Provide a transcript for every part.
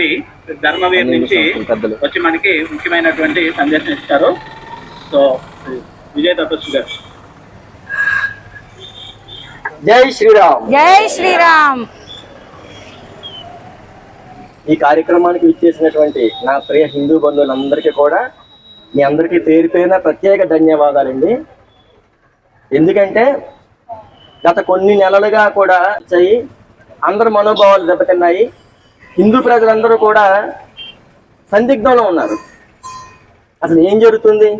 తపస్వి ధర్మవీర్ నుంచి వచ్చి మనకి ముఖ్యమైనటువంటి సందేశం ఇస్తారు సో విజయ తపస్వి గారు. జై శ్రీరామ్. జై శ్రీరామ్. ఈ కార్యక్రమానికి ఇచ్చేసినటువంటి నా ప్రియ హిందూ బంధువులందరికీ కూడా మీ అందరికీ పేరు పేరున ప్రత్యేక ధన్యవాదాలండి. ఎందుకంటే గత కొన్ని నెలలుగా కూడా వచ్చాయి. అందరి మనోభావాలు దెబ్బతిన్నాయి. హిందూ ప్రజలందరూ కూడా సందిగ్ధంలో ఉన్నారు. అసలు ఏం జరుగుతుంది?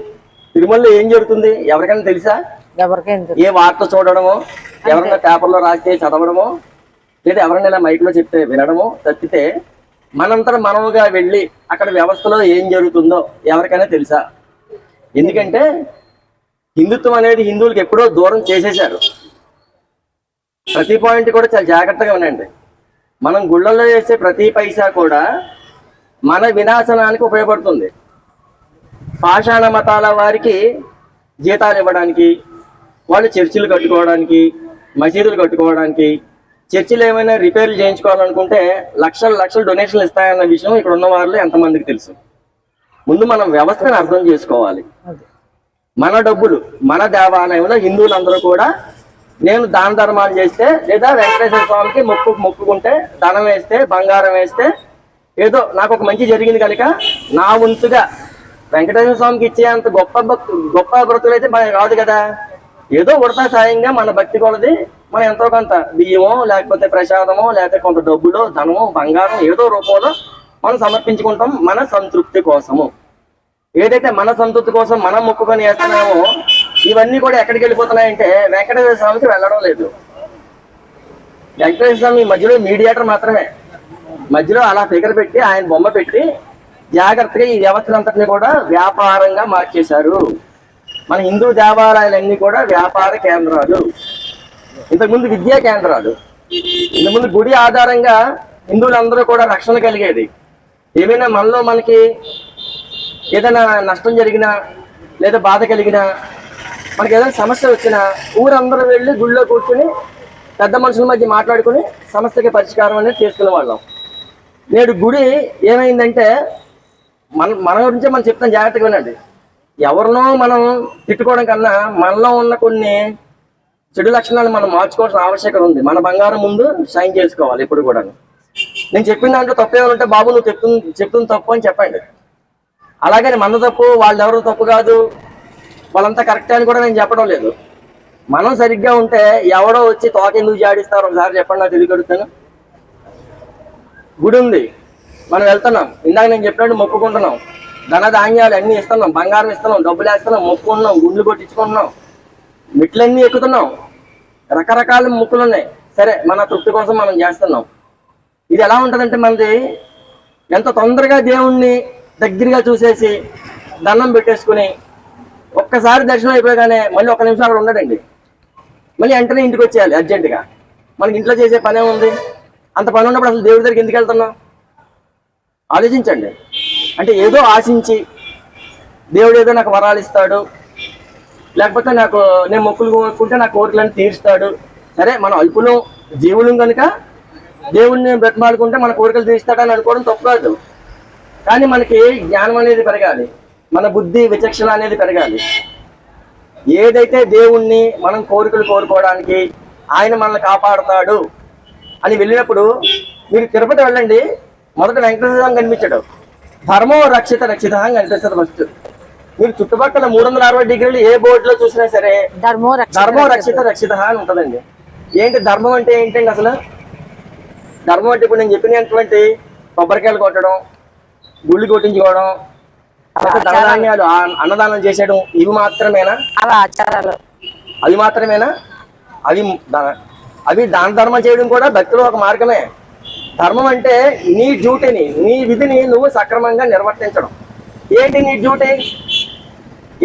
తిరుమలలో ఏం జరుగుతుంది? ఎవరికైనా తెలుసా? ఏ వార్త చూడడమో ఎవరైనా పేపర్లో రాస్తే చదవడమో లేదా ఎవరైనా మైక్లో చెప్తే వినడమో తప్పితే మనంతట మనముగా వెళ్ళి అక్కడ వ్యవస్థలో ఏం జరుగుతుందో ఎవరికైనా తెలుసా? ఎందుకంటే హిందుత్వం అనేది హిందువులకు ఎప్పుడో దూరం చేసేశారు. ప్రతి పాయింట్ కూడా చాలా జాగ్రత్తగా ఉండండి. మనం గుళ్ళల్లో చేసే ప్రతి పైసా కూడా మన వినాశనానికి ఉపయోగపడుతుంది. పాషాణ మతాల వారికి జీతాలు ఇవ్వడానికి వాళ్ళు చర్చిలు కట్టుకోవడానికి మసీదులు కట్టుకోవడానికి చర్చిలు ఏమైనా రిపేర్లు చేయించుకోవాలనుకుంటే లక్షల లక్షల డొనేషన్లు ఇస్తాయన్న విషయం ఇక్కడ ఉన్న వాళ్ళు ఎంతమందికి తెలుసు. ముందు మనం వ్యవస్థను అర్థం చేసుకోవాలి. మన డబ్బులు మన దేవాలయంలో హిందువులందరూ కూడా నేను దాన ధర్మాలు చేస్తే లేదా వెంకటేశ్వర స్వామికి మొక్కు మొక్కుకుంటే ధనం వేస్తే బంగారం వేస్తే ఏదో నాకు ఒక మంచి జరిగింది కనుక నా వంతుగా వెంకటేశ్వర స్వామికి ఇచ్చేంత గొప్ప భక్తు గొప్ప బ్రతులు అయితే మనకి రాదు కదా. ఏదో ఉడతా సాయంగా మన భక్తి కొలది మనం ఎంతో కొంత బియ్యమో లేకపోతే ప్రసాదమో లేకపోతే కొంత డబ్బులో ధనమో బంగారం ఏదో రూపంలో మనం సమర్పించుకుంటాం మన సంతృప్తి కోసము. ఏదైతే మన సంతృప్తి కోసం మనం మొక్కుకొని వేస్తున్నామో ఇవన్నీ కూడా ఎక్కడికి వెళ్ళిపోతున్నాయంటే వెంకటేశ్వర స్వామికి వెళ్ళడం లేదు. వెంకటేశ్వర స్వామి మధ్యలో మీడియేటర్ మాత్రమే. మధ్యలో అలా ఫిగర్ పెట్టి ఆయన బొమ్మ పెట్టి జాగ్రత్తగా ఈ వ్యవస్థలంతటిని కూడా వ్యాపారంగా మార్చేశారు. మన హిందూ దేవాలయాలన్నీ కూడా వ్యాపార కేంద్రాలు. ఇంతకుముందు విద్యా కేంద్రాలు. ఇంతకుముందు గుడి ఆధారంగా హిందువులందరూ కూడా రక్షణ కలిగేది. ఏమైనా మనలో మనకి ఏదైనా నష్టం జరిగినా లేదా బాధ కలిగినా మనకి ఏదైనా సమస్య వచ్చినా ఊరందరూ వెళ్ళి గుళ్ళో కూర్చుని పెద్ద మనుషుల మధ్య మాట్లాడుకుని సమస్యకి పరిష్కారం అనేది చేసుకునే వాళ్ళం. నేడు గుడి ఏమైందంటే మన మన గురించే మనం చెప్తాం జాగ్రత్తగా వినండి. ఎవరినో మనం తిట్టుకోవడం కన్నా మనలో ఉన్న కొన్ని చెడు లక్షణాలు మనం మార్చుకోవాల్సిన ఆవశ్యకత ఉంది. మన బంగారం ముందు షైన్ చేసుకోవాలి ఎప్పుడు కూడా నేను చెప్పిన దాంట్లో తప్పు ఏమైనా ఉంటే బాబు నువ్వు చెప్తుంది చెప్తుంది తప్పు అని చెప్పండి. అలాగని మన తప్పు వాళ్ళు ఎవరు తప్పు కాదు. వాళ్ళంతా కరెక్టే అని కూడా నేను చెప్పడం లేదు. మనం సరిగ్గా ఉంటే ఎవడో వచ్చి తోట ఎందుకు జాడిస్తారు? ఒకసారి చెప్పండి నాకు తెలియగలుగుతాను గుడి ఉంది. మనం వెళ్తున్నాం. ఇందాక నేను చెప్పినట్టు మొక్కుకుంటున్నాం. ధన ధాన్యాలు అన్నీ ఇస్తున్నాం. బంగారం ఇస్తున్నాం. డబ్బులు వేస్తున్నాం. మొక్కుకుంటున్నాం. గుండ్లు కొట్టించుకుంటున్నాం. మెట్లన్నీ ఎక్కుతున్నాం. రకరకాల ముక్కులు ఉన్నాయి. సరే మన తృప్తి కోసం మనం చేస్తున్నాం. ఇది ఎలా ఉంటుందంటే మనది ఎంత తొందరగా దేవుణ్ణి దగ్గరగా చూసేసి దండం పెట్టేసుకుని ఒక్కసారి దర్శనం అయిపోగానే మళ్ళీ ఒక్క నిమిషం అక్కడ ఉండడండి. మళ్ళీ వెంటనే ఇంటికి వచ్చేయాలి అర్జెంటుగా మనకి ఇంట్లో చేసే పనే ఉంది. అంత పని ఉన్నప్పుడు అసలు దేవుడి దగ్గరికి ఎందుకు వెళ్తున్నాం ఆలోచించండి. అంటే ఏదో ఆశించి దేవుడు ఏదో నాకు వరాలు ఇస్తాడు. లేకపోతే నాకు నేను మొక్కులు కోరుకుంటే నా కోరికలను తీరుస్తాడు. సరే మనం అల్పులు జీవులం కనుక దేవుడిని బ్రతిమాడుకుంటే మన కోరికలు తీరుస్తాడని అనుకోవడం తప్పు కాదు. కానీ మనకి జ్ఞానం అనేది పెరగాలి. మన బుద్ధి విచక్షణ అనేది పెరగాలి. ఏదైతే దేవుణ్ణి మనం కోరికలు కోరుకోవడానికి ఆయన మనల్ని కాపాడుతాడు అని వెళ్ళినప్పుడు మీరు తిరుపతి వెళ్ళండి మొదట వెంకటేశ్వర కనిపించాడు. ధర్మం రక్షిత రక్షిత అని కనిపిస్తుంది ఫస్ట్ మీరు చుట్టుపక్కల మూడు వందల అరవై డిగ్రీలు ఏ బోర్డులో చూసినా సరే ధర్మో రక్ష ధర్మం రక్షిత రక్షిత అని ఉంటుందండి. ఏంటి ధర్మం అంటే ఏంటండి అసలు? ధర్మం అంటే ఇప్పుడు నేను చెప్పినటువంటి కొబ్బరికాయలు కొట్టడం గుళ్ళు కొట్టించుకోవడం ధనధాన్యాలు అన్నదానం చేసేయడం ఇవి మాత్రమేనా? అలా ఆచారాలు అవి మాత్రమేనా? అవి అవి దాన ధర్మం చేయడం కూడా భక్తిలో ఒక మార్గమే. ధర్మం అంటే నీ డ్యూటీని నీ విధిని నువ్వు సక్రమంగా నిర్వర్తించడం. ఏంటి నీ డ్యూటీ?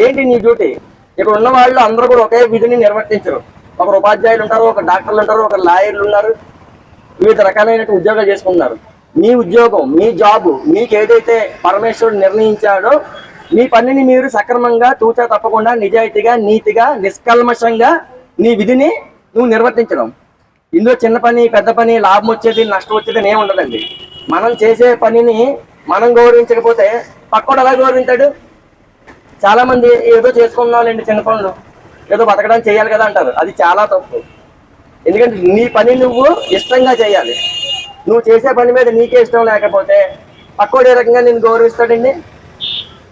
ఏంటి నీ డ్యూటీ? ఇక్కడ ఉన్న వాళ్ళు అందరూ కూడా ఒకే విధిని నిర్వర్తించరు. ఒకరు ఉపాధ్యాయులు ఉంటారు ఒక డాక్టర్లు ఉంటారు ఒక లాయర్లు ఉన్నారు. వివిధ రకాలైన ఉద్యోగాలు చేసుకుంటున్నారు. మీ ఉద్యోగం మీ జాబు మీకు ఏదైతే పరమేశ్వరుడు నిర్ణయించాడో మీ పనిని మీరు సక్రమంగా తూచా తప్పకుండా నిజాయితీగా నీతిగా నిష్కల్మషంగా నీ విధిని నువ్వు నిర్వర్తించడం. ఇందులో చిన్న పని పెద్ద పని లాభం వచ్చేది నష్టం వచ్చేది అని ఏమి ఉండదండి. మనం చేసే పనిని మనం గౌరవించకపోతే పక్కడు ఎలా గౌరవించాడు? చాలా మంది ఏదో చేసుకున్నాళ్ళండి చిన్న పనులు. ఏదో బతకడానికి చేయాలి కదా అంటారు. అది చాలా తప్పు. ఎందుకంటే నీ పని నువ్వు ఇష్టంగా చేయాలి. నువ్వు చేసే పని మీద నీకే ఇష్టం లేకపోతే పక్కోడు ఏ రకంగా నేను గౌరవిస్తాడండి?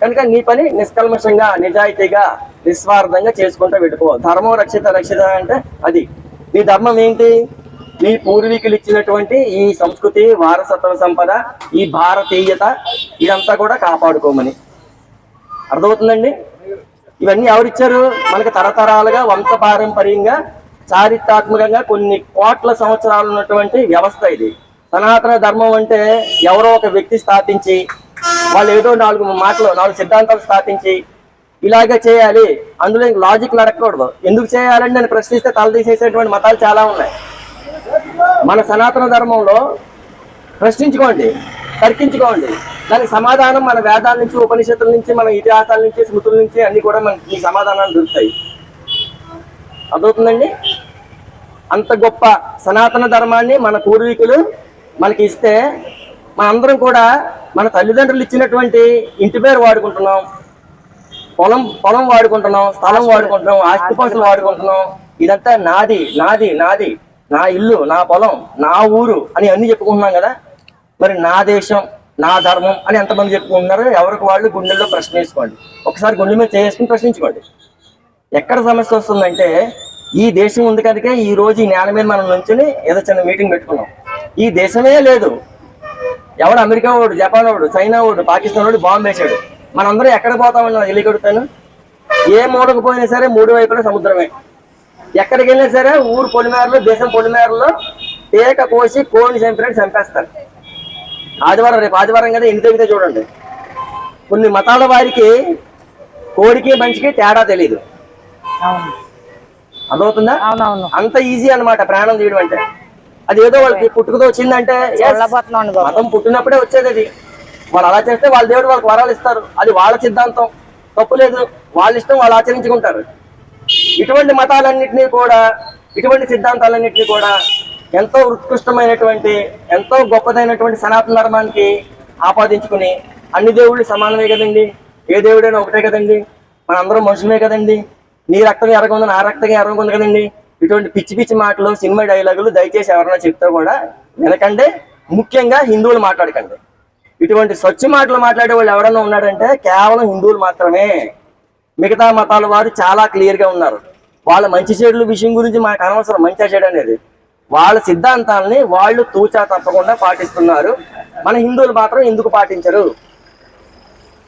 కనుక నీ పని నిష్కల్మషంగా నిజాయితీగా నిస్వార్థంగా చేసుకుంటూ వెళ్ళిపో. ధర్మం రక్షిత రక్షిత అంటే అది. నీ ధర్మం ఏంటి? నీ పూర్వీకులు ఇచ్చినటువంటి ఈ సంస్కృతి వారసత్వ సంపద ఈ భారతీయత ఇదంతా కూడా కాపాడుకోమని. అర్థమవుతుందండి? ఇవన్నీ ఎవరిచ్చారు? మనకు తరతరాలుగా వంశపారంపర్యంగా చారిత్రాత్మకంగా కొన్ని కోట్ల సంవత్సరాలు ఉన్నటువంటి వ్యవస్థ ఇది. సనాతన ధర్మం అంటే ఎవరో ఒక వ్యక్తి స్థాపించి వాళ్ళు ఏదో నాలుగు మాటలు నాలుగు సిద్ధాంతాలు స్థాపించి ఇలాగే చేయాలి. అందులో లాజిక్ నడకూడదు ఎందుకు చేయాలని నేను ప్రశ్నిస్తే తలదీసేసేటువంటి మతాలు చాలా ఉన్నాయి. మన సనాతన ధర్మంలో ప్రశ్నించుకోండి తర్కించుకోండి. దానికి సమాధానం మన వేదాల నుంచి ఉపనిషత్తుల నుంచి మన ఇతిహాసాల నుంచి స్మృతుల నుంచి అన్ని కూడా మనకి ఈ సమాధానాలు దొరుకుతాయి. అర్థవుతుందండి అంత గొప్ప సనాతన ధర్మాన్ని మన పూర్వీకులు మనకి ఇస్తే మనందరం కూడా మన తల్లిదండ్రులు ఇచ్చినటువంటి ఇంటి పేరు వాడుకుంటున్నాం. పొలం పొలం వాడుకుంటున్నాం స్థలం వాడుకుంటున్నాం ఆస్తిపాస్తులు వాడుకుంటున్నాం. ఇదంతా నాది నాది నాది. నా ఇల్లు నా పొలం నా ఊరు అని అన్ని చెప్పుకుంటున్నాం కదా? మరి నా దేశం నా ధర్మం అని ఎంతమంది చెప్పుకుంటున్నారు ఎవరికి వాళ్ళు గుండెల్లో ప్రశ్న వేసుకోండి. ఒకసారి గుండె మీద చేసుకుని ప్రశ్నించుకోండి. ఎక్కడ సమస్య వస్తుందంటే ఈ దేశం ఉంది కనుక ఈ రోజు ఈ నేల మీద మనం నుంచుని ఏదో చిన్న మీటింగ్ పెట్టుకున్నాం. ఈ దేశమే లేదు. ఎవడు అమెరికా వాడు జపాన్ వాడు చైనా వాడు పాకిస్తాన్ వాడు బాంబు వేసాడు మనందరం ఎక్కడ పోతామన్నా నాకు ఏ మూడకు పోయినా సరే మూడు వైపులా సముద్రమే. ఎక్కడికి వెళ్ళినా సరే ఊరు పొలిమేరలో దేశం పొలిమేరలో పేక కోసి కోడిని చంపినట్టు చంపేస్తారు. ఆదివారం రేపు ఆదివారం కదా ఎన్ని తగ్గితే చూడండి. కొన్ని మతాల వారికి కోడికి మంచికి తేడా తెలియదు అవును. అర్థమవుతుందా? అంత ఈజీ అన్నమాట ప్రాణం తీయడం అంటే. అది ఏదో వాళ్ళకి పుట్టుకతో వచ్చిందంటే మతం పుట్టినప్పుడే వచ్చేది అది. వాళ్ళు అలా చేస్తే వాళ్ళ దేవుడు వాళ్ళకి వరాలు ఇస్తారు. అది వాళ్ళ సిద్ధాంతం. తప్పు లేదు. వాళ్ళ ఇష్టం వాళ్ళు ఆచరించుకుంటారు. ఇటువంటి మతాలన్నింటినీ కూడా ఇటువంటి సిద్ధాంతాలన్నింటినీ కూడా ఎంతో ఉత్కృష్టమైనటువంటి ఎంతో గొప్పదైనటువంటి సనాతన ధర్మానికి ఆపాదించుకుని అన్ని దేవుళ్ళు సమానమే కదండి. ఏ దేవుడైనా ఒకటే కదండి. మనందరం మనుషులే కదండి. నీ రక్తం ఎరగొంది నా రక్తం ఎరగొంది కదండి. ఇటువంటి పిచ్చి పిచ్చి మాటలు సినిమా డైలాగులు దయచేసి ఎవరైనా చెప్తే కూడా వినకండి. ముఖ్యంగా హిందువులు మాట్లాడకండి. ఇటువంటి స్వచ్ఛ మాటలు మాట్లాడే వాళ్ళు ఎవరైనా ఉన్నారంటే కేవలం హిందువులు మాత్రమే. మిగతా మతాల వారు చాలా క్లియర్గా ఉన్నారు. వాళ్ళ మంచి చెడుల విషయం గురించి మాకు అనవసరం. మంచి చెడు అనేది. వాళ్ళ సిద్ధాంతాలని వాళ్ళు తూచా తప్పకుండా పాటిస్తున్నారు. మన హిందువులు మాత్రం ఎందుకు పాటించరు?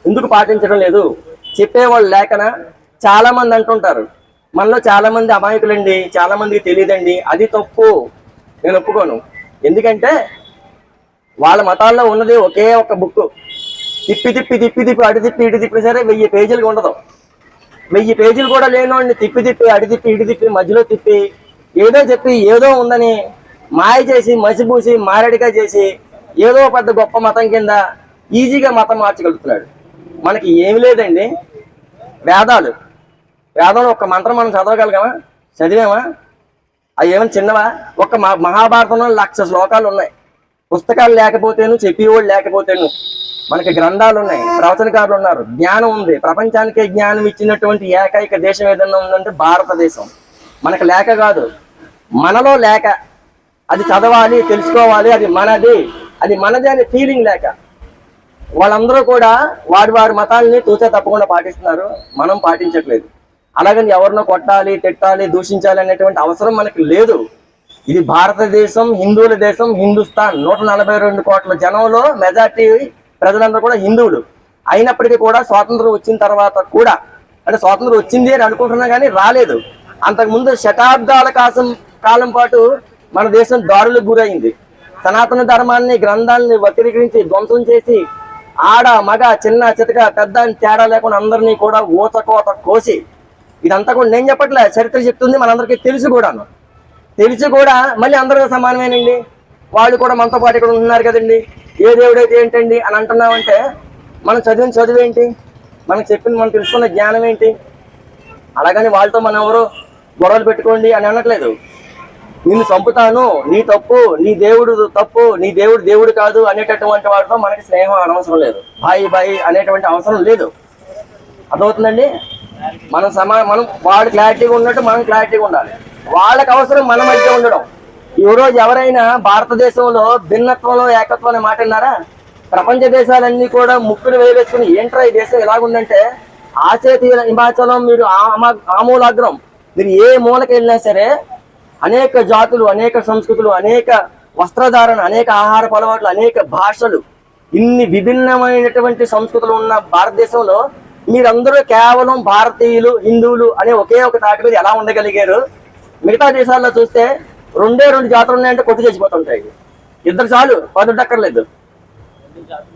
ఎందుకు పాటించడం లేదు? చెప్పేవాళ్ళు లేకనా? చాలా మంది అంటుంటారు. మనలో చాలా మంది అమాయకులండి చాలా మందికి తెలియదండి అది తప్పు. నేను ఒప్పుకోను. ఎందుకంటే వాళ్ళ మతాల్లో ఉన్నది ఒకే ఒక బుక్. తిప్పి తిప్పి తిప్పి తిప్పి అటు తిప్పి ఇటు తిప్పి సరే వెయ్యి పేజీలు ఉండదు. వెయ్యి పేజీలు కూడా లేనివాడిని తిప్పి తిప్పి అటు తిప్పి ఇటు తిప్పి మధ్యలో తిప్పి ఏదో చెప్పి ఏదో ఉందని మాయ చేసి మసిపూసి మారడిగా చేసి ఏదో పెద్ద గొప్ప మతం కింద ఈజీగా మతం మార్చగలుగుతున్నాడు. మనకి ఏమి లేదండి. వేదాలు. వేదంలో ఒక మంత్రం మనం చదవగలగమా? చదివామా? అవి ఏమైనా చిన్నవా? ఒక మహాభారతంలో లక్ష శ్లోకాలు ఉన్నాయి. పుస్తకాలు లేకపోతేను చెప్పేవాళ్ళు లేకపోతేను మనకి గ్రంథాలు ఉన్నాయి. ప్రవచనకారులు ఉన్నారు. జ్ఞానం ఉంది. ప్రపంచానికే జ్ఞానం ఇచ్చినటువంటి ఏకైక దేశం ఏదన్నా ఉందంటే భారతదేశం. మనకు లేక కాదు. మనలో లేక. అది చదవాలి తెలుసుకోవాలి అది మనది. అది మనది అనే ఫీలింగ్ లేక. వాళ్ళందరూ కూడా వారి వారి మతాల్ని తూచా తప్పకుండా పాటిస్తున్నారు. మనం పాటించట్లేదు. అలాగని ఎవరినో కొట్టాలి తిట్టాలి దూషించాలి అనేటువంటి అవసరం మనకి లేదు. ఇది భారతదేశం హిందువుల దేశం హిందుస్థాన్. నూట నలభై రెండు కోట్ల జనంలో మెజార్టీ ప్రజలందరూ కూడా హిందువులు. అయినప్పటికీ కూడా స్వాతంత్రం వచ్చిన తర్వాత కూడా అంటే స్వాతంత్రం వచ్చింది అని అనుకుంటున్నా కానీ రాలేదు. అంతకుముందు శతాబ్దాల కాసం కాలం పాటు మన దేశం దారులకు గురైంది. సనాతన ధర్మాన్ని గ్రంథాలని వక్రీకరించి ధ్వంసం చేసి ఆడ మగ చిన్న చితక పెద్ద అని తేడా లేకుండా అందరినీ కూడా ఊచకోత కోసి ఇదంతా కూడా నేను చెప్పట్లే చరిత్ర చెప్తుంది మనందరికీ తెలుసు కూడాను. తెలిసి కూడా మళ్ళీ అందరితో సమానమేనండి. వాళ్ళు కూడా మనతో పాటు ఇక్కడ ఉంటున్నారు కదండి. ఏ దేవుడైతే ఏంటండి అని అంటున్నామంటే మనం చదివిన చదువు ఏంటి? మనం చెప్పింది మనం తెలుసుకున్న జ్ఞానం ఏంటి? అలాగని వాళ్ళతో మనం ఎవరు గొడవలు పెట్టుకోండి అని అనట్లేదు. నిన్ను చంపుతాను నీ తప్పు నీ దేవుడు తప్పు నీ దేవుడు దేవుడు కాదు అనేటటువంటి వాడితో మనకి స్నేహం అనవసరం లేదు. బాయి బాయి అనేటువంటి అవసరం లేదు. అర్థమవుతుందండి? మనం సమా మనం వాడు క్లారిటీగా ఉన్నట్టు మనం క్లారిటీగా ఉండాలి. వాళ్ళకి అవసరం మన మధ్య ఉండడం. ఈరోజు ఎవరైనా భారతదేశంలో భిన్నత్వంలో ఏకత్వం అనే మాట విన్నారా? ప్రపంచ దేశాలన్నీ కూడా ముక్కులు వేయవేసుకుని ఏంట్రా ఈ దేశం ఎలాగుందంటే ఆసేతీయ హిమాచలం మీరు ఆమ- ఆమూలాగ్రం. మీరు ఏ మూలకి వెళ్ళినా సరే అనేక జాతులు అనేక సంస్కృతులు అనేక వస్త్రధారణ అనేక ఆహార అలవాట్లు అనేక భాషలు ఇన్ని విభిన్నమైనటువంటి సంస్కృతులు ఉన్న భారతదేశంలో మీరందరూ కేవలం భారతీయులు హిందువులు అనే ఒకే ఒక తాటి మీద ఎలా ఉండగలిగారు? మిగతా దేశాల్లో చూస్తే రెండే రెండు జాతులు ఉన్నాయంటే కొట్టు చచ్చిపోతుంటాయి. ఇద్దరు చాలు పదుటక్కర్లేదు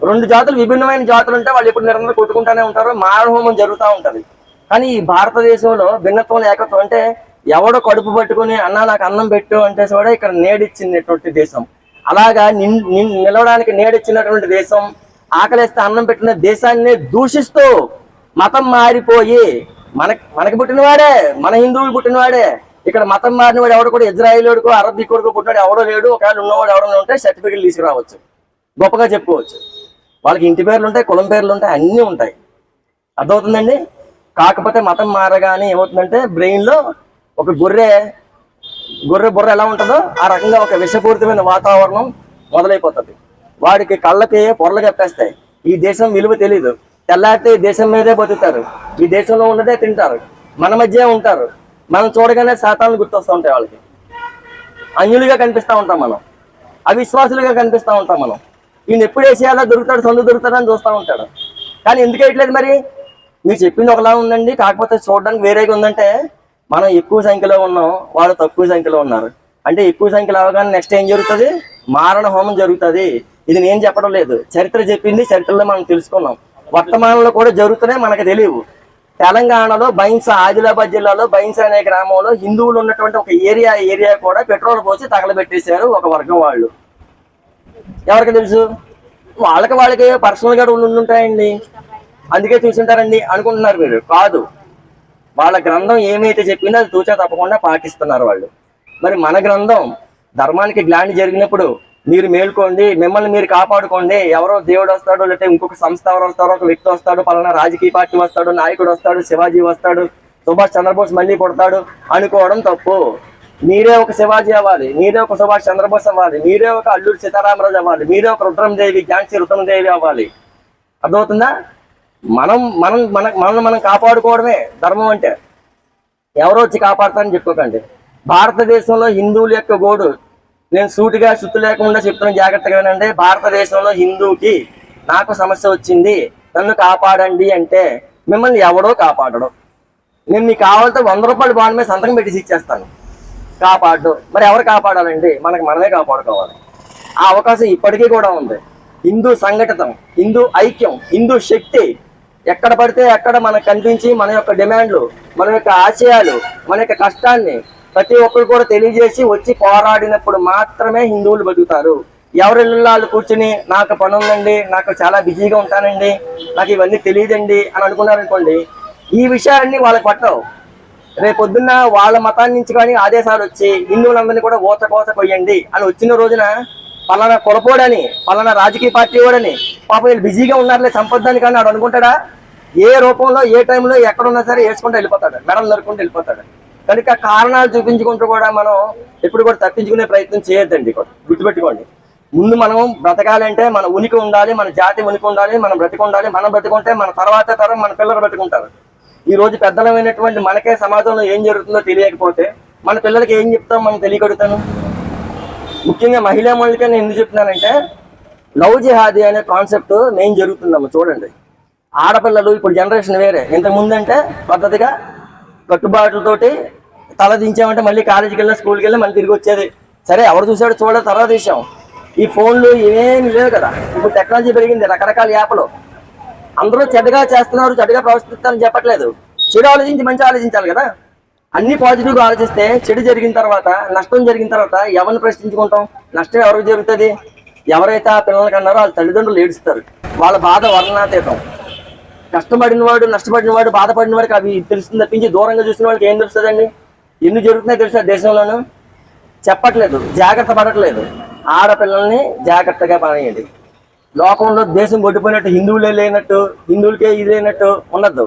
రెండు జాతులు విభిన్నమైన జాతులు ఉంటే వాళ్ళు ఎప్పుడు నిరంతరం కొట్టుకుంటూనే ఉంటారు మారణహోమం జరుగుతూ ఉంటుంది. కానీ ఈ భారతదేశంలో భిన్నత్వం ఏకత్వం అంటే ఎవడో కడుపు పట్టుకుని అన్న నాకు అన్నం పెట్టు అంటే కూడా ఇక్కడ నేడిచ్చినటువంటి దేశం. అలాగా నిన్ నిలవడానికి నేడిచ్చినటువంటి దేశం ఆకలిస్తే అన్నం పెట్టిన దేశాన్ని దూషిస్తూ మతం మారిపోయి మన మనకి పుట్టినవాడే మన హిందువులు పుట్టినవాడే. ఇక్కడ మతం మారినవాడు ఎవడు కూడా ఇజ్రాయిలోడుకో అరబ్బీకోడుకో పుట్టినాడు ఎవడో లేడు. ఒకవేళ ఉన్నవాడు ఎవడో ఉంటే సర్టిఫికెట్లు తీసుకురావచ్చు. గొప్పగా చెప్పుకోవచ్చు. వాళ్ళకి ఇంటి పేర్లు ఉంటాయి కులం పేర్లు ఉంటాయి అన్నీ ఉంటాయి. అర్థమవుతుందండి? కాకపోతే మతం మారగానే ఏమవుతుందంటే బ్రెయిన్లో ఒక గొర్రె గొర్రె బుర్ర ఎలా ఉంటుందో ఆ రకంగా ఒక విషపూరితమైన వాతావరణం మొదలైపోతుంది. వాడికి కళ్ళకి పొరలు కప్పేస్తాయి. ఈ దేశం విలువ తెలియదు తెల్లారితే దేశం మీదే బతుకుతారు. ఈ దేశంలో ఉన్నదే తింటారు. మన మధ్య ఉంటారు. మనం చూడగానే శాతాలను గుర్తొస్తూ ఉంటాయి వాళ్ళకి. అన్యులుగా కనిపిస్తూ ఉంటాం మనం. అవిశ్వాసులుగా కనిపిస్తూ ఉంటాం మనం. ఈయన ఎప్పుడు వేసేయాలో దొరుకుతాడు సొంత దొరుకుతాడని చూస్తూ ఉంటాడు. కానీ ఎందుకు వేయట్లేదు మరి? మీరు చెప్పింది ఒకలా ఉందండి. కాకపోతే చూడడానికి వేరేగా ఉందంటే మనం ఎక్కువ సంఖ్యలో ఉన్నాం. వాళ్ళు తక్కువ సంఖ్యలో ఉన్నారు. అంటే ఎక్కువ సంఖ్యలో అవగానే నెక్స్ట్ ఏం జరుగుతుంది? మారణ హోమం జరుగుతుంది. ఇది నేను చెప్పడం లేదు. చరిత్ర చెప్పింది చరిత్రలో మనం తెలుసుకున్నాం. వర్తమానంలో కూడా జరుగుతున్నాయి మనకు తెలియవు. తెలంగాణలో బైన్స్ ఆదిలాబాద్ జిల్లాలో బైన్స్ అనే గ్రామంలో హిందువులు ఉన్నటువంటి ఒక ఏరియా ఏరియా కూడా పెట్రోల్ పోసి తగలబెట్టేశారు ఒక వర్గం వాళ్ళు. ఎవరికి తెలుసు? వాళ్ళకి వాళ్ళకి పర్సనల్గా ఉంటాయండి అందుకే చూసుంటారండి అనుకుంటున్నారు మీరు. కాదు. వాళ్ళ గ్రంథం ఏమైతే చెప్పిందో అది తూచా తప్పకుండా పాటిస్తున్నారు వాళ్ళు. మరి మన గ్రంథం ధర్మానికి గ్లాండ్ జరిగినప్పుడు మీరు మేల్కోండి మిమ్మల్ని మీరు కాపాడుకోండి. ఎవరో దేవుడు వస్తాడు లేకపోతే ఇంకొక సంస్థ ఎవరు వస్తారో ఒక వ్యక్తి వస్తాడు పలానా రాజకీయ పార్టీ వస్తాడు నాయకుడు వస్తాడు శివాజీ వస్తాడు సుభాష్ చంద్రబోస్ మళ్ళీ కొడతాడు అనుకోవడం తప్పు. మీరే ఒక శివాజీ అవ్వాలి మీరే ఒక సుభాష్ చంద్రబోస్ అవ్వాలి మీరే ఒక అల్లూరి సీతారామరాజు అవ్వాలి మీరే ఒక రుద్రందేవి ఝాన్సీ రుద్రందేవి అవ్వాలి. అర్థమవుతుందా? మనం మనం మన మనల్ని మనం కాపాడుకోవడమే ధర్మం అంటే. ఎవరో వచ్చి కాపాడతారని చెప్పుకోకండి. భారతదేశంలో హిందువుల యొక్క గోడు నేను సూటిగా సుత్తు లేకుండా చెప్తున్న జాగ్రత్తగా ఏంటంటే భారతదేశంలో హిందూకి నాకు సమస్య వచ్చింది. నన్ను కాపాడండి అంటే మిమ్మల్ని ఎవడో కాపాడడు. నేను మీకు కావాలంటే వంద రూపాయలు బాండ్ మీద సంతకం పెట్టి ఇచ్చేస్తాను. కాపాడు. మరి ఎవరు కాపాడాలండి? మనకి మనమే కాపాడుకోవాలి. ఆ అవకాశం ఇప్పటికీ కూడా ఉంది. హిందూ సంఘటితం హిందూ ఐక్యం హిందూ శక్తి ఎక్కడ పడితే ఎక్కడ మనకు కనిపించి మన యొక్క డిమాండ్లు మన యొక్క ఆశయాలు మన యొక్క కష్టాన్ని ప్రతి ఒక్కరు కూడా తెలియజేసి వచ్చి పోరాడినప్పుడు మాత్రమే హిందువులు బతుకుతారు. ఎవరి వాళ్ళు కూర్చుని నాకు పని ఉందండి నాకు చాలా బిజీగా ఉంటానండి నాకు ఇవన్నీ తెలియదండి అని అనుకున్నారనుకోండి ఈ విషయాలన్నీ వాళ్ళకి పట్టవు. రేపొద్దున్న వాళ్ళ మతాన్ని నుంచి కానీ ఆదేశాలు వచ్చి హిందువులందరినీ కూడా ఓత కోత కొయ్యండి అని వచ్చిన రోజున పలానా కొలపోడని పలానా రాజకీయ పార్టీ వాడని పాపం వీళ్ళు బిజీగా ఉన్నారులే సంపద్దాని కానీ వాడు అనుకుంటాడా? ఏ రూపంలో ఏ టైంలో ఎక్కడున్నా సరే వేసుకుంటూ వెళ్ళిపోతాడు మెడలు నరుకుంటూ వెళ్ళిపోతాడు. కనుక కారణాలు చూపించుకుంటూ కూడా మనం ఎప్పుడు కూడా తప్పించుకునే ప్రయత్నం చేయొద్దండి. గుర్తుపెట్టుకోండి. ముందు మనం బ్రతకాలంటే మన ఉనికి ఉండాలి మన జాతి ఉనికి ఉండాలి మనం బ్రతికి ఉండాలి మనం బ్రతికుంటే మన తర్వాత తరం మన పిల్లలు బ్రతుకుంటారు. ఈ రోజు పెద్దలమైనటువంటి మనకే సమాజంలో ఏం జరుగుతుందో తెలియకపోతే మన పిల్లలకి ఏం చెప్తాం మనం తెలియగలుగుతాను ముఖ్యంగా మహిళా మనులకే నేను ఎందుకు చెప్తున్నానంటే లవ్ జిహాది అనే కాన్సెప్ట్ మెయిన్ జరుగుతుందమ్మ చూడండి. ఆడపిల్లలు ఇప్పుడు జనరేషన్ వేరే. ఇంతకు పద్ధతిగా కట్టుబాట్లతోటి తల దించామంటే మళ్ళీ కాలేజీకి వెళ్ళినా స్కూల్కి వెళ్ళి మళ్ళీ తిరిగి వచ్చేది. సరే ఎవరు చూసాడు చూడ తర్వాత విషయం ఈ ఫోన్లు ఏమీ లేవు కదా. ఇప్పుడు టెక్నాలజీ పెరిగింది రకరకాల యాప్లు అందరూ చెడ్డగా చేస్తున్నారు చెడ్డగా ప్రవర్తిస్తారని చెప్పట్లేదు. చెడు ఆలోచించి మంచి ఆలోచించాలి కదా. అన్ని పాజిటివ్గా ఆలోచిస్తే చెడు జరిగిన తర్వాత నష్టం జరిగిన తర్వాత ఎవరిని ప్రశ్నించుకుంటాం? నష్టం ఎవరికి జరుగుతుంది? ఎవరైతే ఆ పిల్లలకి అన్నారో వాళ్ళ తల్లిదండ్రులు ఏడుస్తారు. వాళ్ళ బాధ వర్ణనాతీతం కష్టపడిన వాడు నష్టపడిన వాడు బాధపడిన వాడికి అవి తెలుస్తుంది తప్పించి దూరంగా చూసిన వాళ్ళకి ఏం తెలుస్తుందండి? ఎన్ని జరుగుతున్నాయి తెలుసా దేశంలోను? చెప్పట్లేదు జాగ్రత్త పడట్లేదు. ఆడపిల్లల్ని జాగ్రత్తగా పనేయండి లోకంలో దేశం కొట్టిపోయినట్టు హిందువులే లేనట్టు హిందువులకే ఇది లేనట్టు ఉండద్దు.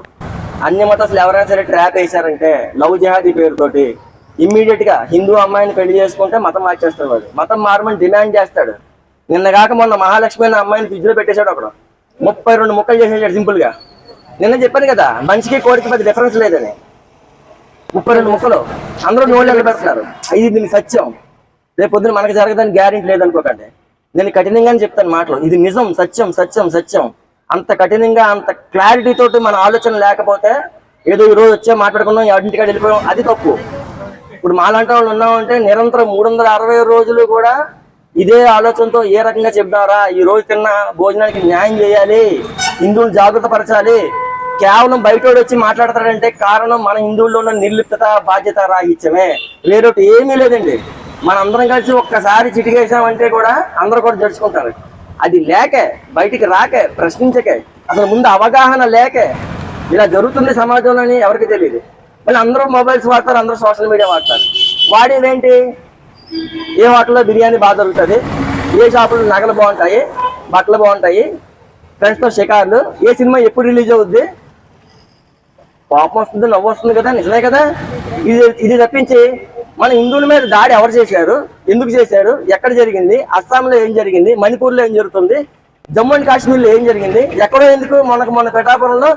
అన్ని మతస్థులు ఎవరైనా సరే ట్రాప్ వేశారంటే లవ్ జహాదీ పేరుతోటి ఇమ్మీడియట్గా హిందూ అమ్మాయిని పెళ్ళి చేసుకుంటే మతం మార్చేస్తాడు వాడు. మతం మారమని డిమాండ్ చేస్తాడు. నిన్న కాక మొన్న మహాలక్ష్మి అనే అమ్మాయిని ఫ్రిడ్జ్లో పెట్టేశాడు అక్కడ. ముప్పై రెండు ముక్కలు చేసేసాడు సింపుల్గా. నిన్న చెప్పాను కదా మనిషికి కోడికి పెద్ద డిఫరెన్స్ లేదని. ముప్పై రెండు ముక్కలు. అందరూ నోళ్ళు పెడుతున్నారు? ఇది దీని సత్యం. రేపు పొద్దున మనకు జరగదని గ్యారెంటీ లేదనుకోకండి నేను కఠినంగానే చెప్తాను మాటలు. ఇది నిజం సత్యం సత్యం సత్యం. అంత కఠినంగా అంత క్లారిటీ తోటి మన ఆలోచన లేకపోతే ఏదో ఈ రోజు వచ్చే మాట్లాడుకున్నాం ఎవరింటికాడ వెళ్ళిపోయాం అది తప్పు. ఇప్పుడు మాలాంటి వాళ్ళు ఉన్నామంటే నిరంతరం మూడు వందల అరవై రోజులు కూడా ఇదే ఆలోచనతో ఏ రకంగా చెప్తారా ఈ రోజు తిన్న భోజనానికి న్యాయం చేయాలి హిందువులు జాగ్రత్త పరచాలి కేవలం బయటోడు వచ్చి మాట్లాడతాడంటే కారణం మన హిందువుల్లో ఉన్న నిర్లిప్తత బాధ్యత రాహిత్యమే. వేరొకటి ఏమీ లేదండి. మన అందరం కలిసి ఒక్కసారి చిటికేసామంటే కూడా అందరూ కూడా జరుచుకుంటారు అది లేకే బయటికి రాకే ప్రశ్నించకే అసలు ముందు అవగాహన లేకే ఇలా జరుగుతుంది సమాజంలోని ఎవరికి తెలియదు. మళ్ళీ అందరూ మొబైల్స్ వాడతారు అందరూ సోషల్ మీడియా వాడతారు. వాడేదేంటి? ఏ హోటల్లో బిర్యానీ బాగా దొరుకుతుంది? ఏ షాపులో నగలు బాగుంటాయి? బట్టలు బాగుంటాయి? ఫ్రెండ్స్తో షికార్లు? ఏ సినిమా ఎప్పుడు రిలీజ్ అవుద్ది? కోపం వస్తుంది నవ్వు వస్తుంది కదా నిజమే కదా? ఇది ఇది తప్పించి మన హిందువుల మీద దాడి ఎవరు చేశారు? ఎందుకు చేశారు? ఎక్కడ జరిగింది? అస్సాంలో ఏం జరిగింది? మణిపూర్లో ఏం జరుగుతుంది? జమ్మూ అండ్ కాశ్మీర్లో ఏం జరిగింది? ఎక్కడో ఎందుకు మనకు మన పిఠాపురంలో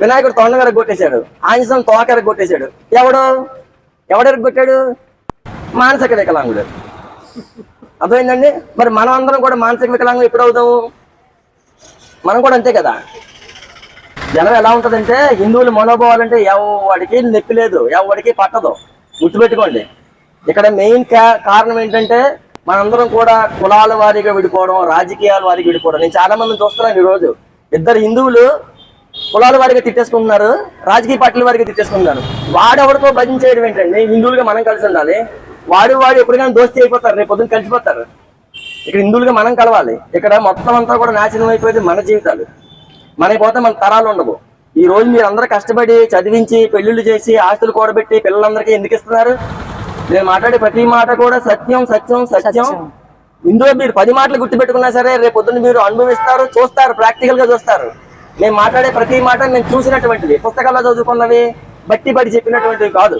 వినాయకుడు తొండగర కొట్టేశాడు ఆంజనేయం తోకర కొట్టేశాడు ఎవడు? ఎవడెరకు కొట్టాడు మానసిక వికలాంగుడు. అర్థమైందండి? మరి మనం అందరం కూడా మానసిక వికలాంగులు ఎప్పుడు అవుతాము? మనం కూడా అంతే కదా? జనం ఎలా ఉంటుందంటే హిందువుల మనోభావాలు అంటే ఎవడికి నొప్పి లేదు ఎవడికి పట్టదు. గుర్తుపెట్టుకోండి. ఇక్కడ మెయిన్ కారణం ఏంటంటే మనందరం కూడా కులాల వారీగా విడిపోవడం రాజకీయాల వారికి విడిపోవడం. నేను చాలా మందిని చూస్తున్నాను ఈరోజు రోజు. ఇద్దరు హిందువులు కులాల వారిగా తిట్టేసుకుంటున్నారు రాజకీయ పార్టీల వారికి తిట్టేసుకుంటున్నారు. వాడెవరితో భజించేయడం ఏంటండి హిందువులుగా మనం కలిసి ఉండాలి. వాడు వాడు ఎప్పటికైనా దోస్తి అయిపోతారు రేపు పొద్దున్న కలిసిపోతారు. ఇక్కడ హిందువులుగా మనం కలవాలి. ఇక్కడ మొత్తం అంతా కూడా నాశనం అయిపోయేది మన జీవితాలు. మనకి పోతే మన తరాలు ఉండవు. ఈ రోజు మీరు అందరూ కష్టపడి చదివించి పెళ్ళిళ్ళు చేసి ఆస్తులు కూడబెట్టి పిల్లలందరికీ ఎందుకు ఇస్తున్నారు? నేను మాట్లాడే ప్రతి మాట కూడా సత్యం సత్యం సత్యం. ఇందులో మీరు పది మాటలు గుర్తుపెట్టుకున్నా సరే రేపు పొద్దున్న మీరు అనుభవిస్తారు చూస్తారు ప్రాక్టికల్గా చూస్తారు. నేను మాట్లాడే ప్రతి మాట నేను చూసినటువంటిది. పుస్తకాల్లో చదువుకున్నవి బట్టి పడి చెప్పినటువంటివి కాదు.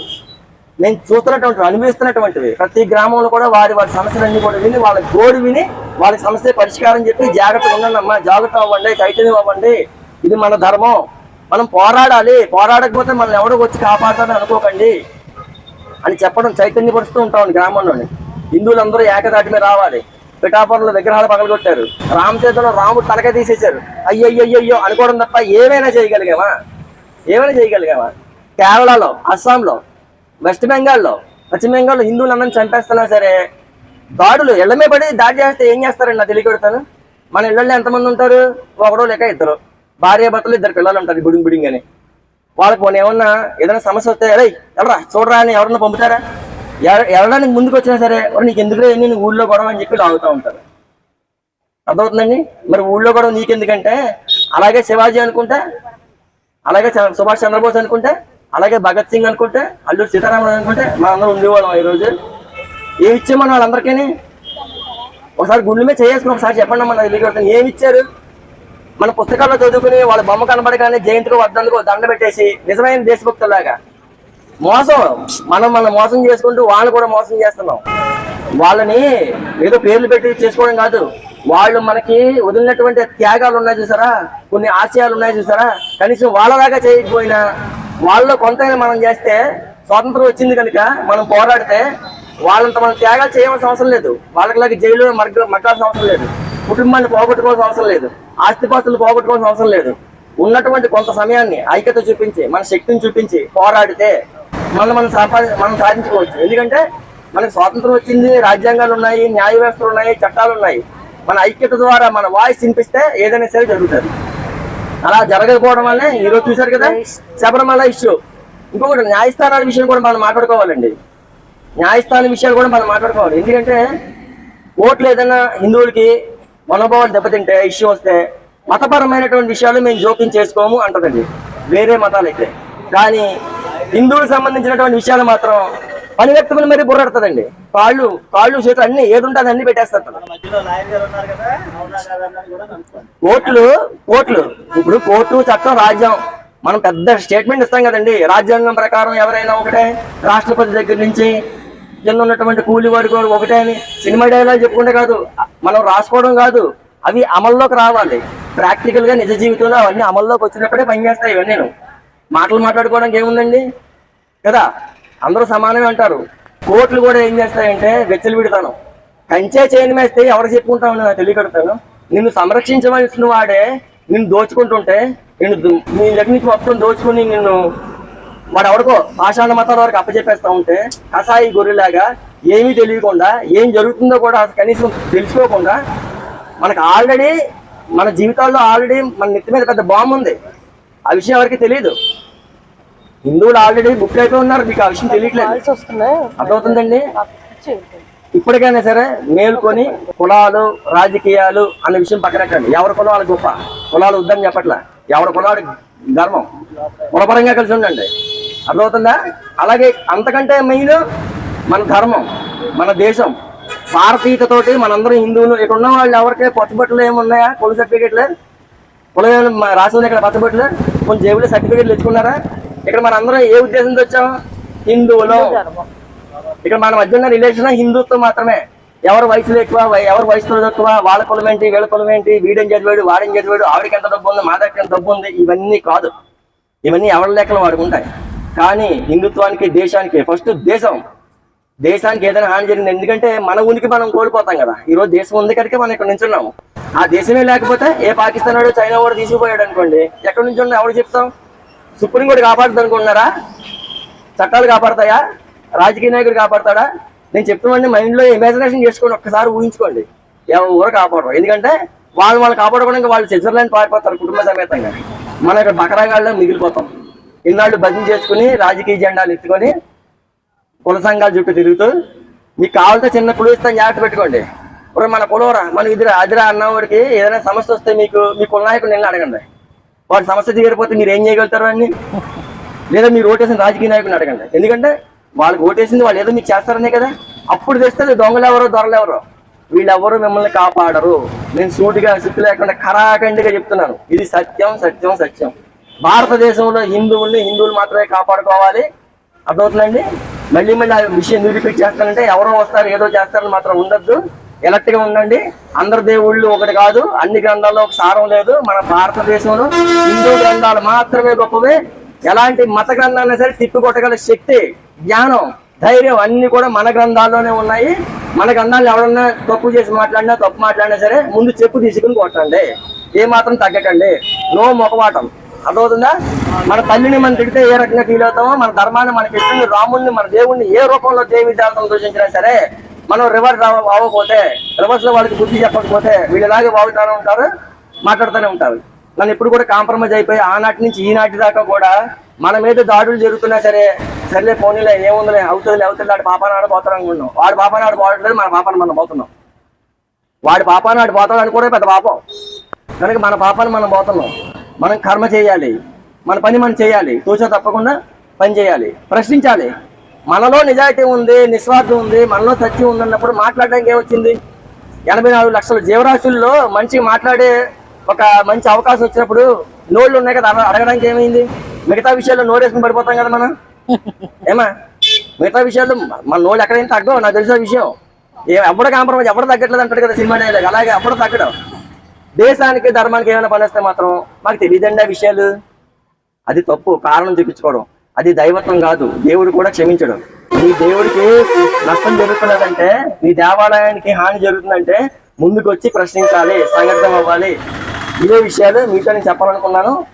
నేను చూస్తున్నటువంటి అనుభవిస్తున్నటువంటివి. ప్రతి గ్రామంలో కూడా వారి వారి సమస్యలన్నీ కూడా విని వాళ్ళ గోడు విని వాళ్ళ సమస్య పరిష్కారం చెప్పి జాగ్రత్తగా ఉండండి అమ్మా జాగ్రత్త అవ్వండి చైతన్యం అవ్వండి. ఇది మన ధర్మం. మనం పోరాడాలి. పోరాడకపోతే మనల్ని ఎవడో వచ్చి కాపాడాలని అనుకోకండి. అని చెప్పడం చైతన్యపరుస్తూ ఉంటాం గ్రామంలోని. హిందువులందరూ ఏకదాటి మీద రావాలి. పిఠాపురంలో విగ్రహాలు పగలగొట్టారు. రామచేతంలో రాముడు తలక తీసేశారు. అయ్యయ్యో అనుకోవడం తప్ప ఏమైనా చేయగలిగామా? ఏమైనా చేయగలిగామా? కేరళలో అస్సాంలో వెస్ట్ బెంగాల్లో పశ్చిమ బెంగాల్లో హిందువులందరినీ చంపేస్తున్నా సరే దాడులు ఇళ్ళమే పడి దాడి చేస్తే ఏం చేస్తారండి నా తెలియకొడతాను మన ఇళ్ళల్లో ఎంతమంది ఉంటారు? ఒకడో లేక ఇద్దరు. భార్య భర్తలు ఇద్దరు పిల్లలు ఉంటారు బుడింగ్ బుడింగ్ అని. వాళ్ళకి పోనీ ఏమన్నా ఏదైనా సమస్య వస్తే అరే ఎవరా చూడరా అని ఎవరన్నా పంపుతారా? ఎవ- ముందుకు వచ్చినా సరే నీకు ఎందుకు నేను ఊళ్ళో గొడవ అని చెప్పి లాగుతూ ఉంటారు. అర్థమవుతుందండి? మరి ఊళ్ళో గొడవ నీకెందుకంటే అలాగే శివాజీ అనుకుంటా అలాగే సుభాష్ చంద్రబోస్ అనుకుంటే అలాగే భగత్ సింగ్ అనుకుంటే అల్లూరు సీతారామన్ అనుకుంటే మనందరం ఉండేవాళ్ళం ఈరోజు. ఏమి ఇచ్చామని వాళ్ళందరికీ ఒకసారి గుండె మీద చేసుకుని ఒకసారి చెప్పండి మన తెలియకూడదు ఏమి ఇచ్చారు? మన పుస్తకాల్లో చదువుకుని వాళ్ళ బొమ్మ కనబడగానే జయంతికి వర్ధంతుకు దండ పెట్టేసి నిజమైన దేశభక్తులాగా మోసం. మనం మనం మోసం చేసుకుంటూ వాళ్ళని కూడా మోసం చేస్తున్నాం. వాళ్ళని ఏదో పేర్లు పెట్టి చేసుకోవడం కాదు. వాళ్ళు మనకి వదిలినటువంటి త్యాగాలు ఉన్నాయి చూసారా? కొన్ని ఆశయాలు ఉన్నాయి చూసారా? కనీసం వాళ్ళలాగా చేయకపోయినా వాళ్ళలో కొంతైనా మనం చేస్తే స్వాతంత్రం వచ్చింది కనుక మనం పోరాడితే వాళ్ళంత మనం త్యాగాలు చేయవలసిన అవసరం లేదు. వాళ్ళకి జైలు మగ్గ మగ్గాల్సిన అవసరం లేదు. కుటుంబాన్ని పోగొట్టుకోవాల్సిన అవసరం లేదు. ఆస్తిపాస్తులు పోగొట్టుకోవాల్సిన అవసరం లేదు. ఉన్నటువంటి కొంత సమయాన్ని ఐక్యత చూపించి మన శక్తిని చూపించి పోరాడితే మనం మనం సంపాది మనం సాధించుకోవచ్చు. ఎందుకంటే మనకు స్వాతంత్రం వచ్చింది రాజ్యాంగాలు ఉన్నాయి న్యాయ వ్యవస్థలు ఉన్నాయి చట్టాలు ఉన్నాయి. మన ఐక్యత ద్వారా మన వాయిస్ వినిపిస్తే ఏదైనా సరే జరుగుతుంది. అలా జరగకపోవడం వల్లే ఈరోజు చూశారు కదా? శబరిమల ఇష్యూ ఇంకొకటి న్యాయస్థానాల విషయం కూడా మనం మాట్లాడుకోవాలండి. న్యాయస్థానం విషయాలు కూడా మనం మాట్లాడుకోవాలి. ఎందుకంటే ఓట్లు ఏదైనా హిందువులకి మనోభావాలు దెబ్బతింటే ఇష్యూ వస్తే మతపరమైనటువంటి విషయాలు మేము జోక్యం చేసుకోము అంటదండి. వేరే మతాలైతే. కానీ హిందువులకు సంబంధించినటువంటి విషయాలు మాత్రం పని వ్యక్తులు మరి బుర్రడుతుందండి. కాళ్ళు కాళ్ళు చేతులు అన్ని ఏది అన్ని పెట్టేస్తారు కోర్టులు కోర్టులు. ఇప్పుడు కోర్టు చట్టం రాజ్యం. మనం పెద్ద స్టేట్మెంట్ ఇస్తాం కదండి. రాజ్యాంగం ప్రకారం ఎవరైనా ఒకటే రాష్ట్రపతి దగ్గర నుంచి కింద ఉన్నటువంటి కూలి వరకు ఒకటే అని సినిమా డైలాగ్ చెప్పుకుంటే కాదు. మనం రాసుకోవడం కాదు. అవి అమల్లోకి రావాలి. ప్రాక్టికల్గా నిజ జీవితంలో అవన్నీ అమల్లోకి వచ్చినప్పుడే పనిచేస్తాయి ఇవన్నీ. మాటలు మాట్లాడుకోవడానికి ఏముందండి? కదా? అందరూ సమానమే అంటారు. కోర్టులు కూడా ఏం చేస్తాయంటే వెచ్చలు విడతాను. కంచే చేయని మేస్తే ఎవరు చెప్పుకుంటామని నాకు తెలియకడతాను నిన్ను సంరక్షించవలసిన వాడే నిన్ను దోచుకుంటుంటే నిన్ను నీ దగ్గర నుంచి మొత్తం దోచుకుని నిన్ను వాడు ఎవరికో పాషాణ మతాల వరకు అప్పచెప్పేస్తా ఉంటే కసాయి గొర్రెలాగా ఏమీ తెలియకుండా ఏం జరుగుతుందో కూడా కనీసం తెలుసుకోకుండా మనకు ఆల్రెడీ మన జీవితాల్లో ఆల్రెడీ మన నెత్తి మీద పెద్ద బాంబు ఉంది. ఆ విషయం ఎవరికి తెలియదు హిందువులు ఆల్రెడీ బుక్ అయిపోయి ఉన్నారు మీకు ఆ విషయం తెలియట్లేదు. వస్తున్నాయి. అర్థమవుతుందండి? ఇప్పటికైనా సరే మేలుకొని కులాలు రాజకీయాలు అన్న విషయం పక్కనెట్టండి ఎవరి కులం వాళ్ళ గొప్ప? కులాలు వద్దని చెప్పట్లా? ఎవరి కులాడు ధర్మం? కులపరంగా కలిసి ఉండండి. అర్థమవుతుందా? అలాగే అంతకంటే మెయిన్ మన ధర్మం మన దేశం. భారతీయతతోటి మనందరం హిందువులు. ఇక్కడ ఉన్న వాళ్ళు ఎవరికి పచ్చబట్టలు ఏమున్నాయా కుల సర్టిఫికెట్లు? కులం రాసింది ఇక్కడ పచ్చబొట్లు కొన్ని జేబులో సర్టిఫికెట్లు తెచ్చుకున్నారా? ఇక్కడ మనందరం ఏ ఉద్దేశంతో వచ్చాము హిందువులు. ఇక్కడ మన మధ్య ఉన్న రిలేషన్ హిందుత్వం మాత్రమే. ఎవరు వయసులో ఎక్కువ ఎవరు వయసులో తక్కువ వాళ్ళ కులం ఏంటి వీళ్ళ కులం ఏంటి వీడేం చదివాడు వాడేం చదివాడు ఆవిడకి ఎంత డబ్బు ఉంది మా దగ్గర ఎంత డబ్బు ఉంది ఇవన్నీ కాదు. ఇవన్నీ ఎవరి లెక్కలు వాడుకుంటాయి. కానీ హిందుత్వానికి దేశానికి ఫస్ట్ దేశం. దేశానికి ఏదైనా హాని జరిగింది. ఎందుకంటే మన ఉనికి మనం కోల్పోతాం కదా. ఈరోజు దేశం ఉంది కనుక మనం ఇక్కడ నించున్నాము. ఆ దేశమే లేకపోతే ఏ పాకిస్తాన్ వాడు చైనా వాడు తీసుకుపోయాడు అనుకోండి ఎక్కడి నుంచి ఉన్నా ఎవరు చెప్తాం? సుప్రీం కోర్టు కాపాడుతుంది అనుకుంటున్నారా? చట్టాలు కాపాడతాయా? రాజకీయ నాయకుడు కాపాడతాడా? నేను చెప్తున్నాండి మైండ్లో ఇమాజినేషన్ చేసుకోండి ఒక్కసారి ఊహించుకోండి. ఎవరు కాపాడరు. ఎందుకంటే వాళ్ళు వాళ్ళు కాపాడుకోవడానికి వాళ్ళు స్విట్జర్లాండ్ పారిపోతారు కుటుంబ సమేతంగా. మన ఇక్కడ బకరాగాళ్ళలో మిగిలిపోతాం. ఇన్నాళ్ళు భజన చేసుకుని రాజకీయ జెండాలు ఎత్తుకొని కుల సంఘాల చుట్టూ తిరుగుతూ మీకు కావాలంటే చిన్న పులు ఇస్తాను జాగ్రత్త పెట్టుకోండి. ఇప్పుడు మన కులవరా? మన ఇదిరా అదిరా అన్నవాడికి ఏదైనా సమస్య వస్తే మీకు మీ కుల నాయకుడు నిన్న అడగండి. వాడి సమస్య తీరిపోతే మీరు ఏం చేయగలుగుతారు అని లేదా మీరు ఓటేసిన రాజకీయ నాయకుడిని అడగండి. ఎందుకంటే వాళ్ళకి ఓటేసింది వాళ్ళు ఏదో మీకు చేస్తారనే కదా? అప్పుడు తెస్తే దొంగలు ఎవరో దొరలు ఎవరో. వీళ్ళెవరు మిమ్మల్ని కాపాడరు. నేను సూటిగా సిక్కు లేకుండా కరాఖండిగా చెప్తున్నాను. ఇది సత్యం సత్యం సత్యం. భారతదేశంలో హిందువుల్ని హిందువులు మాత్రమే కాపాడుకోవాలి. అర్థమవుతుందండి? మళ్ళీ మళ్ళీ ఆ విషయం రిపీట్ చేస్తానంటే ఎవరో వస్తారు ఏదో చేస్తారని మాత్రం ఉండద్దు. ఎలక్ట్గా ఉండండి. అందరు దేవుళ్ళు ఒకటి కాదు. అన్ని గ్రంథాల్లో ఒక సారం లేదు. మన భారతదేశంలో హిందూ గ్రంథాలు మాత్రమే గొప్పవే. ఎలాంటి మత గ్రంథాలైనా సరే తిప్పికొట్టగల శక్తి జ్ఞానం ధైర్యం అన్ని కూడా మన గ్రంథాల్లోనే ఉన్నాయి. మన గ్రంథాలు ఎవరన్నా తప్పు చేసి మాట్లాడినా తప్పు మాట్లాడినా సరే ముందు చెప్పు తీసుకుని కొట్టండి. ఏ మాత్రం తగ్గకండి. నో మొకమాటం అర్థమవుతుందా? మన తల్లిని మనం తిడితే ఏ రకంగా ఫీల్ అవుతామో మన ధర్మాన్ని మనకి ఇచ్చిన రాముడిని మన దేవుణ్ణి ఏ రూపంలో దేవి దేవతలు దూషించినా సరే మనం రివర్స్ అవ్వకపోతే రివర్స్లో వాళ్ళకి బుద్ధి చెప్పకపోతే వీళ్ళలాగే బాగుతానే ఉంటారు? మాట్లాడుతూనే ఉంటారు. నన్ను ఇప్పుడు కూడా కాంప్రమైజ్ అయిపోయి ఆనాటి నుంచి ఈనాటి దాకా కూడా మన మీద దాడులు జరుగుతున్నా సరే సర్లే పోనీలే ఏముందిలే అవుతుంది అవుతుంది వాడి పాపనాడు ఆడిపోతారు అనుకున్నాం వాడి పాపాన్ని ఆడు పోవట్లేదు మన పాపాన్ని మనం పోతున్నాం. వాడి పాపాన్ని ఆడు పోతాడు అనుకోవడం పెద్ద పాపం. కనుక మన పాపాన్ని మనం పోతున్నాం. మనం కర్మ చేయాలి. మన పని మనం చేయాలి. తూచా తప్పకుండా పని చేయాలి. ప్రశ్నించాలి. మనలో నిజాయితీ ఉంది నిస్వార్థం ఉంది మనలో సత్యం ఉందన్నప్పుడు మాట్లాడడానికి ఏమొచ్చింది? ఎనభై నాలుగు లక్షల జీవరాశుల్లో మంచిగా మాట్లాడే ఒక మంచి అవకాశం వచ్చినప్పుడు నోళ్ళు ఉన్నాయి కదా అడగడానికి ఏమైంది? మిగతా విషయాల్లో నోరేసుకుని పడిపోతాం కదా మనం? ఏమా? మిగతా విషయాల్లో మన నోళ్ళు ఎక్కడైనా తగ్గవు నాకు తెలిసిన విషయం. ఏ ఎవడ కాంప్రమైజ్ ఎవడ తగ్గట్లేదు అంటాడు కదా సినిమా డైలాగ్. అలాగే ఎవడ తగ్గడం. దేశానికి ధర్మానికి ఏమైనా పనిస్తే మాత్రం మాకు తెలియదండి ఆ విషయాలు. అది తప్పు కారణం చూపించుకోవడం. అది దైవత్వం కాదు. దేవుడు కూడా క్షమించడం. నీ దేవుడికి నష్టం జరుగుతున్నదంటే నీ దేవాలయానికి హాని జరుగుతుందంటే ముందుకు వచ్చి ప్రశ్నించాలి సంఘటన అవ్వాలి. ఇవే విషయాలు మీతో నేను చెప్పాలనుకున్నాను.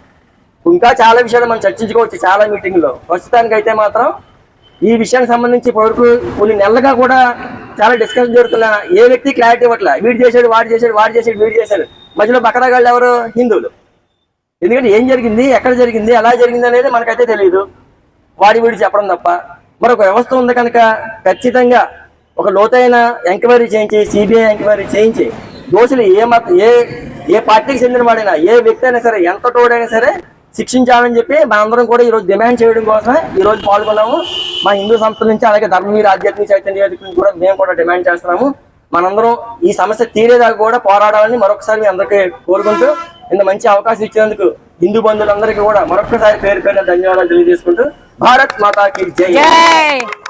ఇంకా చాలా విషయాలు మనం చర్చించుకోవచ్చు చాలా మీటింగ్లో ప్రస్తుతానికి అయితే మాత్రం ఈ విషయానికి సంబంధించి ఇప్పటివరకు కొన్ని నెలలుగా కూడా చాలా డిస్కషన్ జరుగుతున్నా. ఏ వ్యక్తి క్లారిటీ ఇవ్వట్లే? వీడు చేశాడు వాడు చేశాడు వాడు చేశాడు వీడు చేశాడు. మధ్యలో బకరాగాళ్ళు ఎవరు? హిందువులు. ఎందుకంటే ఏం జరిగింది ఎక్కడ జరిగింది ఎలా జరిగింది అనేది మనకైతే తెలియదు వాడి వీడి చెప్పడం తప్ప. మరొక వ్యవస్థ ఉంది కనుక ఖచ్చితంగా ఒక లోతైన ఎంక్వైరీ చేయించి సిబిఐ ఎంక్వైరీ చేయించి దోషులు ఏ మత ఏ ఏ పార్టీకి చెందిన వాడైనా ఏ వ్యక్తి అయినా సరే ఎంత తోడైనా సరే శిక్షించాలని చెప్పి మనందరం కూడా ఈరోజు డిమాండ్ చేయడం కోసమే ఈరోజు పాల్గొన్నాము. మా హిందూ సంస్థల నుంచి అలాగే ధర్మవీర ఆధ్యాత్మిక చైతన్య నుంచి కూడా మేము కూడా డిమాండ్ చేస్తున్నాము. మనందరం ఈ సమస్య తీరేదాకా కూడా పోరాడాలని మరొకసారి మీ అందరికీ కోరుకుంటూ ఇంత మంచి అవకాశం ఇచ్చినందుకు హిందూ బంధువులందరికీ కూడా మరొకసారి పేరు పేరున ధన్యవాదాలు తెలియజేసుకుంటూ. భారత్ మాతాకి జై. జై!